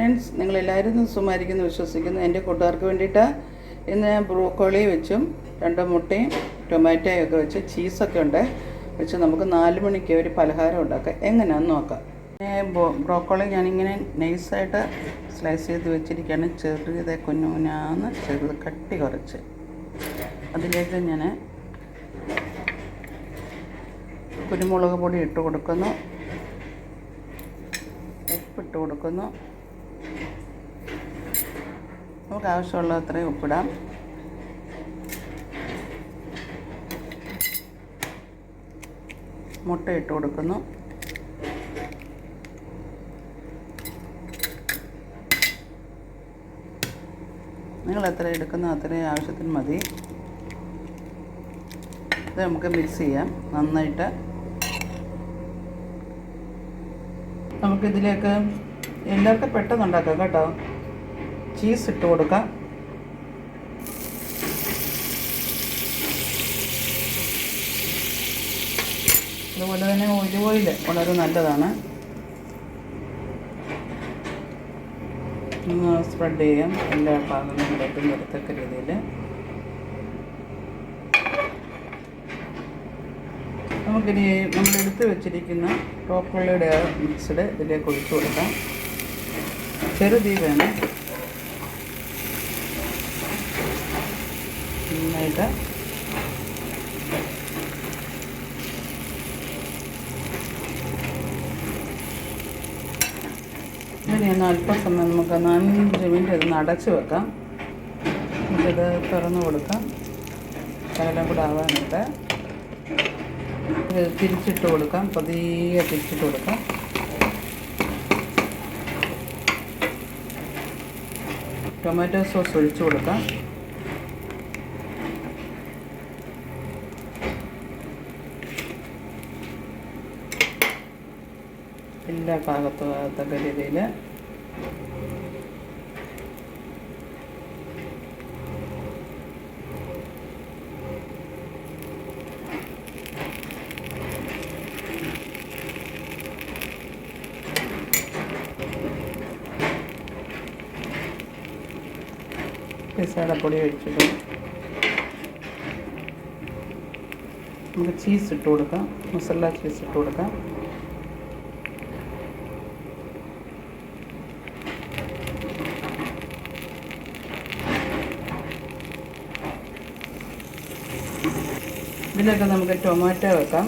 Friends നിങ്ങളെല്ലാവരും സുഖമായിരിക്കുന്നു വിശ്വസിക്കുന്നു. എന്റെ കൂട്ടുകാർക്ക് വേണ്ടിയിട്ട് ഇന്ന് ഞാൻ ബ്രോക്കോളി വെച്ചും രണ്ട് മുട്ടയും ടൊമാറ്റോയും ഒക്കെ വെച്ച് ചീസൊക്കെ ഉണ്ട്. വെച്ച് നമുക്ക് നാല് മണിക്ക് ഒരു പലഹാരം ഉണ്ടാക്കാം. എങ്ങനെയാണെന്ന് നോക്കാം. ബ്രോക്കോളി ഞാനിങ്ങനെ നൈസായിട്ട് സ്ലൈസ് ചെയ്ത് വെച്ചിരിക്കുകയാണ്. ചെറുത് കുഞ്ഞു കുഞ്ഞാന്ന് ചെറുത് കട്ടി കുറച്ച്. അതിലേക്ക് ഞാൻ കുരുമുളക് പൊടി ഇട്ട് കൊടുക്കുന്നു. ഉപ്പിട്ട് കൊടുക്കുന്നു. നമുക്ക് ആവശ്യമുള്ള അത്രയും ഉപ്പിടാം. മുട്ട ഇട്ട് കൊടുക്കുന്നു. നിങ്ങൾ എത്ര എടുക്കുന്ന അത്രയും ആവശ്യത്തിന് മതി. ഇത് നമുക്ക് മിക്സ് ചെയ്യാം. നന്നായിട്ട്. നമുക്കിതിലേക്ക് എല്ലാവർക്കും പെട്ടെന്ന് ഉണ്ടാക്കാം കേട്ടോ? ചീസ് ഇട്ട് കൊടുക്കാം. അതുപോലെ തന്നെ ഒലിവ് ഓയിൽ വളരെ നല്ലതാണ്. ഒന്ന് സ്പ്രെഡ് ചെയ്യാം. എല്ലാ ഭാഗങ്ങളിലേക്കും വരത്തക്ക രീതിയിൽ നമുക്കിനി നമ്മൾ വെച്ചിരിക്കുന്ന ടോപ്പുള്ളിയുടെ മിക്സ്ഡ് ഇതിലേക്ക് ഒഴിച്ചു കൊടുക്കാം. ചെറുതീ വേണം. നന്നായിട്ട്. ഇനി ഒന്ന് അല്പസമയം നമുക്ക് നാലഞ്ച് മിനിറ്റ് ഇതൊന്ന് അടച്ച് വെക്കാം. നമുക്കിത് തുറന്ന് കൊടുക്കാം. ശകലം കൂടെ ആവാനായിട്ട്. ഇത് തിരിച്ചിട്ട് കൊടുക്കാം. പതിയെ തിരിച്ചിട്ട് കൊടുക്കാം. ടൊമാറ്റോ സോസ് ഒഴിച്ചു കൊടുക്കാം. എല്ലാ ഭാഗത്തും ആകത്തക്ക രീതിയിൽ പിസയുടെ പൊടി ഒഴിച്ചിട്ട് നമുക്ക് ചീസ് ഇട്ട് കൊടുക്കാം. മസാല ചീസ് ഇട്ട് കൊടുക്കാം. ഇതിലൊക്കെ നമുക്ക് ടൊമാറ്റോ വെക്കാം.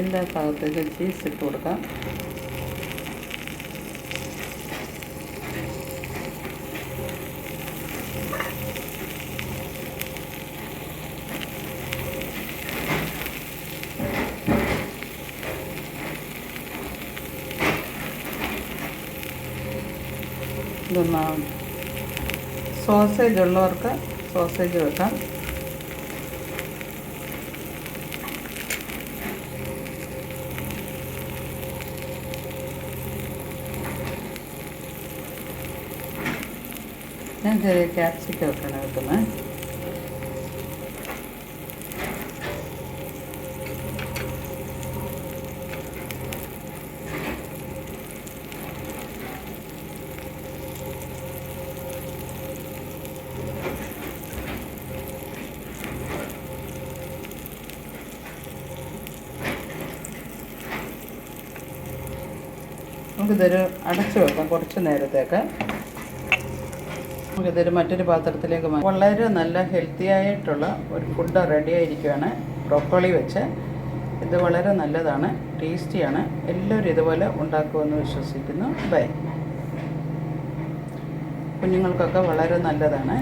എല്ലാ ഭാഗത്തേക്കും ചീസ് ഇട്ട് കൊടുക്കാം. ഇതൊന്ന് സോസേജ് ഉള്ളവർക്ക് സോസേജ് വെക്കാം ഞാൻ ചെറിയ ക്യാപ്സിക്കം ഒക്കെയാണ് വെക്കുന്നത് നമുക്കിതൊരു അടച്ചു വെക്കാം കുറച്ച് നേരത്തേക്ക്. നമുക്കിതൊരു മറ്റൊരു പാത്രത്തിലേക്ക് മാറ്റാം. വളരെ നല്ല ഹെൽത്തി ആയിട്ടുള്ള ഒരു ഫുഡ് റെഡി ആയിരിക്കുകയാണ് ബ്രോക്കോളി വെച്ച്. ഇത് വളരെ നല്ലതാണ് ടേസ്റ്റിയാണ് എല്ലാവരും ഇതുപോലെ ഉണ്ടാക്കുമെന്ന് വിശ്വസിക്കുന്നു. ബൈ കുഞ്ഞുങ്ങൾക്കൊക്കെ വളരെ നല്ലതാണ്.